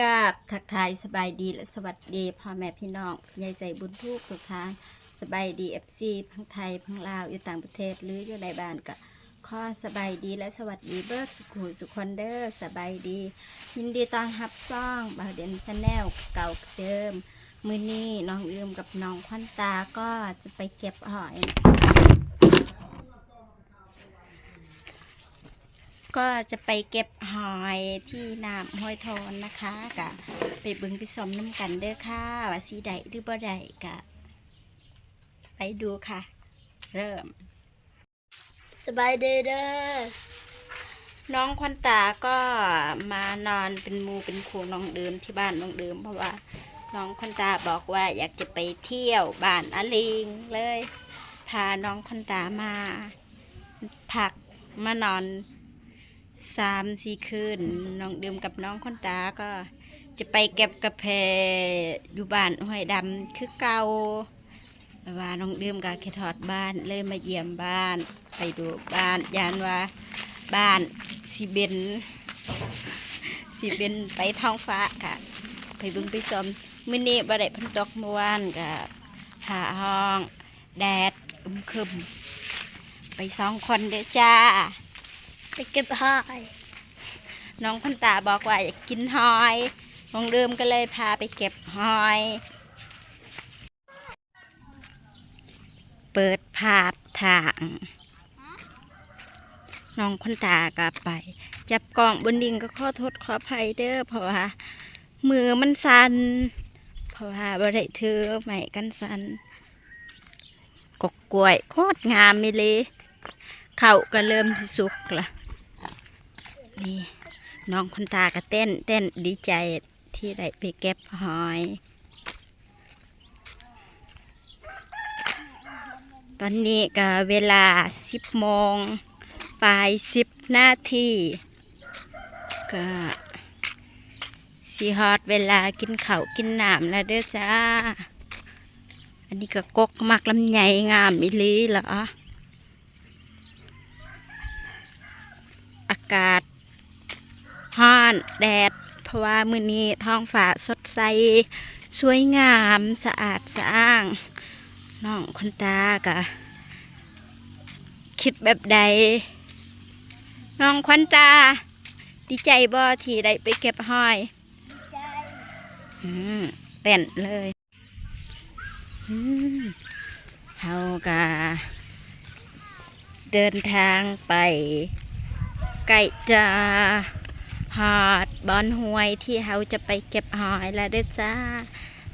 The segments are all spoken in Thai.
กราบทักทายสบายดีและสวัสดีพ่อแม่พี่น้องยายใจบุญทุกทุกทางสบายดีเอฟซีพังไทยพังลาวอยู่ต่างประเทศหรืออยู่ในบ้านก็ข้อสบายดีและสวัสดีเบิร์ดสุขุสุคนเดอร์สบายดี ยินดีต้อนรับซ่องบาวเดนชาแนลเก่าเดิม มือนี้น้องอืมกับน้องควันตาก็จะไปเก็บหอย ก็จะไปเก็บหอยที่น้ำห้อยทอนนะคะกะไปบึงไปสมน้ำกันเด้อค่ะว่าสีใดหรือบ่ใดกะ ไปดูค่ะ เริ่ม สบายดีเด้อน้องควันตาก็มานอนเป็นมูเป็นครูน้องเดิมที่บ้านน้องเดิมเพราะว่าน้องควันตาบอกว่าอยากจะไปเที่ยวบ้านอลิงเลย พาน้องควันตามาพักมานอน สามสี่คืนน้องเดิมกับน้องคนตาก็จะไปเก็บกาแฟอยู่บ้านห้วยดำคือเก่าว่าน้องเดิมกับแคทอดบ้านเลยมาเยี่ยมบ้าน ไปดูบ้านยานว่าบ้านสีเบนสีเบนไปท้องฟ้าค่ะ ไปบึงไปชมมื้อนี้บ่ได้พันตกเมื่อวานกับหาห้อง แดดอึมครึมไปสองคนเด้อจ้า ไปเก็บหอย น้องพันตาบอกว่าอยากกินหอยน้องเดิมก็เลยพาไปเก็บหอย เปิดภาพทาง น้องคนตาก็ไป จับกล่องบนดินก็ขอโทษขออภัยเด้อเพราะว่า มือมันสันเพราะว่าบ่ได้ถือไม้กันสันกกกล้วยโคตรงามมีเลย เขาก็เริ่มสิสุกละ นี่น้องคนตาก็เต้น เต้นดีใจที่ได้ไปเก็บหอย ตอนนี้ก็เวลาสิบโมงปลายสิบนาทีก็สีฮอดเวลากินเขากินน้ำแล้วเด้อจ้า อันนี้ก็กกมักลำไยงามอิลีเหรอ อากาศ อนแดด เพราะว่ามื้อนี้ท้องฟ้าสดใสสวยงามสะอาดสะอ้าง น้องคนตากะคิดแบบใด น้องควันตา ดีใจบ่ที่ได้ไปเก็บหอยเต้นเลยเขากะเดินทางไปใกล้จะ หอดบอนห้วยที่เขาจะไปเก็บหอยแล้วเด้อจ้า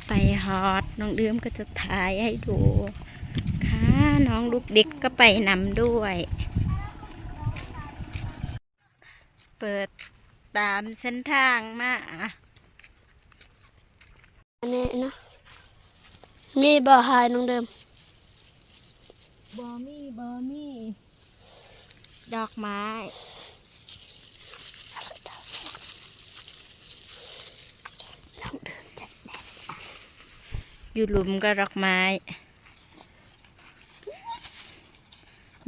ไปฮอดน้องเดือมก็จะถ่ายให้ดู ค่ะน้องลูกเด็กก็ไปนำด้วย เปิดตามเส้นทางมาอันนี้นะมีบ่อหายน้องเดิมบอมี่บอมี่ดอกไม้ น้องเดิมจะ อยู่หลุมก็ดอกไม้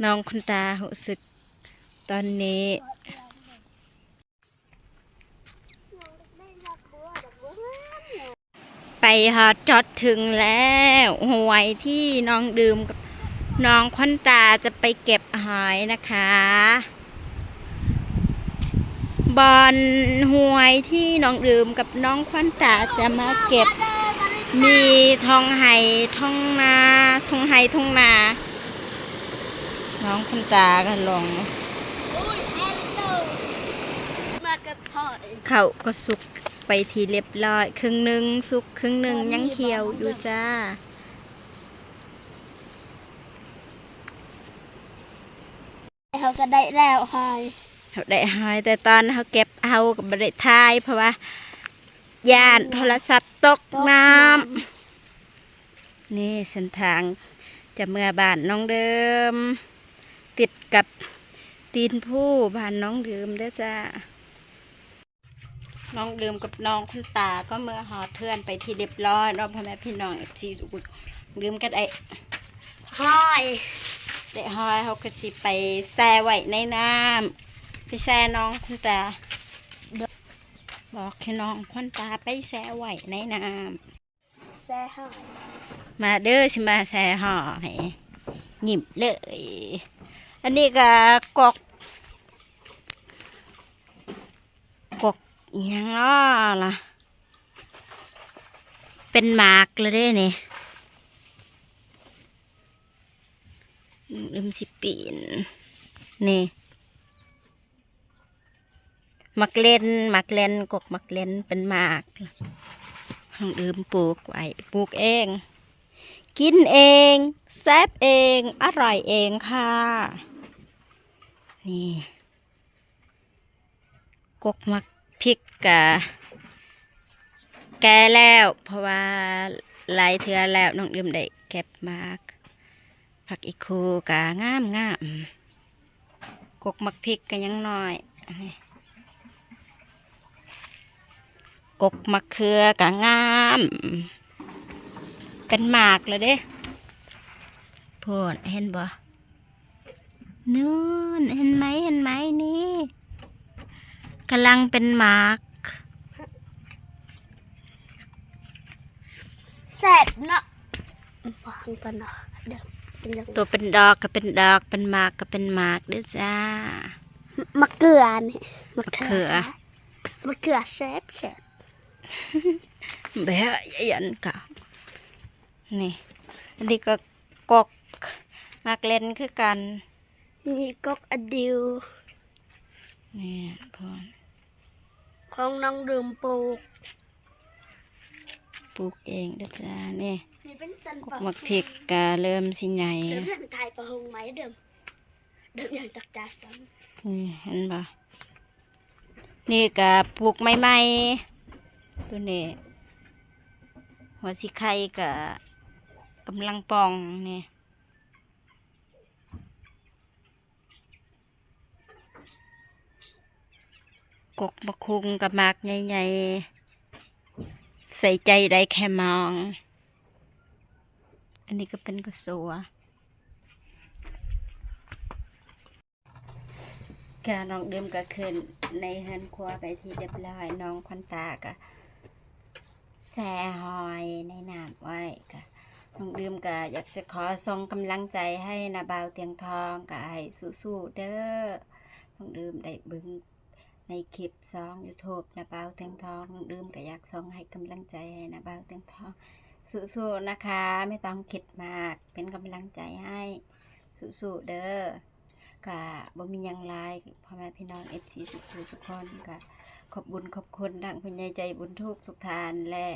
น้องคุณตาหูสึกตอนนี้ไปหอจอดถึงแล้วหวยที่น้องดื่มกับน้องควันตาจะไปเก็บหอยนะคะ บอนหวยที่น้องดื่มกับน้องควันตาจะมาเก็บ มีทองไห่ทองนาทองไห่ทองนา น้องคุณตาก็ลงมาเก็บหอยเขาก็สุกไปทีเรียบร้อยครึ่งหนึ่งสุกครึ่งหนึ่งยังเคียวอยู่จ้าเขาก็ได้แล้วหอยเขาได้หายแต่ตอนเขาเก็บเอากับบริทายเพราะว่า ย่านโทรศัพท์ตกน้ำนี่เส้นทางจะเมื่อบ้านน้องเดิม ติดกับตีนผู้บ้านน้องเดิมเด้อจ้าน้องเดิมกับน้องคุณตาก็เมื่อหอเทือนไปที่เรียบร้อยเนาะพ่อแม่พี่น้องเอฟซีสุกุลลืมกันไอ้หอยเด็กหอยเขาก็สิไปแช่ไว้ในน้ำไปแช่น้องคุณตา บอกให้น้องควันตาไปแช่ไว้ในน้แซ่หอยำมาเด้อสิมาแช่ห่อให้หยิบเลย อันนี้ก็กกกกอหยังล้อล่ะ เป็นหมากเลยเด้นี่ลืมสิปีนนี่ มักเล่นมักเล่นกกมักเล่นเป็นมากห้องดื่มปลูกไว้ปลูกเอง กินเองแซบเอง อร่อยเองค่ะ นี่ กกมักพริกกะแก่แล้ว เพราะว่าหลายเทือแล้วน้องดื่มได้เก็บมาก ผักอีกคูกะงามงามกกมักพริกก็ยังน้อยอันนี้ กกมะเขือกะงาม เป็นหมากเลยเด้พวดเห็นบ่นู่นเห็นไหมเห็นไหมนี่กำลังเป็นหมากแซ่บเนาะวางปะเนาะเดิมเป็นยังตัวเป็นดอกก็เป็นดอกเป็นหมากก็เป็นหมากเด้อจ้ามะเขือนี่มะมะเขือมะเขือแซ่บแซ่บ แบะยันกะนี่อันนี้ก็กกมากเล่นคือกันมีกกอดิวนี่พอนของน้องดื่มปลูกปลูกเองเด้อจ้านี่นี่เป็นต้นกปกอกมักพริกกะเริ่มสิใหญ่เดิมยังไทยประหงไหมเดิมเดิมยังตักจาซ้นี่เห็นปะนี่กะปลูกใหม่ๆ ตัวนี้หัวสิไข่กะกำลังปองนี่กกมะคุงกับมากใหญ่ๆใส่ใจได้แค่มอง อันนี้ก็เป็นกระสัวค่ะน้องเดิมก็ขึ้นในเฮือนครัวไปที่เรียบร้อยน้องควันตาก็ แซ่หอยในน้ำไว้ก็น้องเดิมก็อยากจะขอส่งกำลังใจให้นาบาวเตียงทองก็ให้สู้ๆเด้อน้องเดิมได้บึงในคลิปซองยูทูบนาบาวเตียงทองน้องเดิมก็อยากส่งให้กำลังใจให้นาบาวเตียงทองสู้ๆนะคะ ไม่ต้องคิดมากเป็นกำลังใจให้สู้ๆเด้อกะบ่มียังหลายพ่อแม่พี่น้อง FC สุขทุกคนกะ ขอบบุญขอบคุณดังคุณยายใจบุญทุกทุกทานและ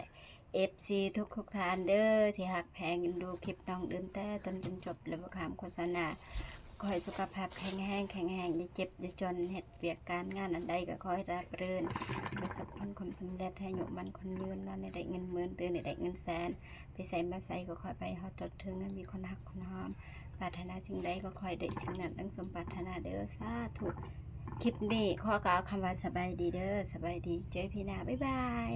FC ทุกทุกทานเด้อที่หักแพงยินดูคลิปน้องเดิมแต่จนจนจบแล้วบ่ขามโฆษณาขอให้สุขภาพแข็งแรงแข็งแรงอย่าเจ็บอย่าจนเฮ็ดเวียกการงานอันใดก็ขอให้ราบรื่นประสบผลความสำเร็จให้อยู่มันคนยืนนอนในได้เงินหมื่นตื่นในได้เงินแสน ไปใส่มาใส่ก็คอยไปฮอดจดถึงมีคนหักคนหอมปรารถนาสิ่งใดก็คอยได้สิ่งนั้นดังสมปรารถนาเด้อสาธุ คลิปนี้ขอกล่าวคำว่าสบายดีเด้อสบายดี เจอพี่นาบ๊ายบาย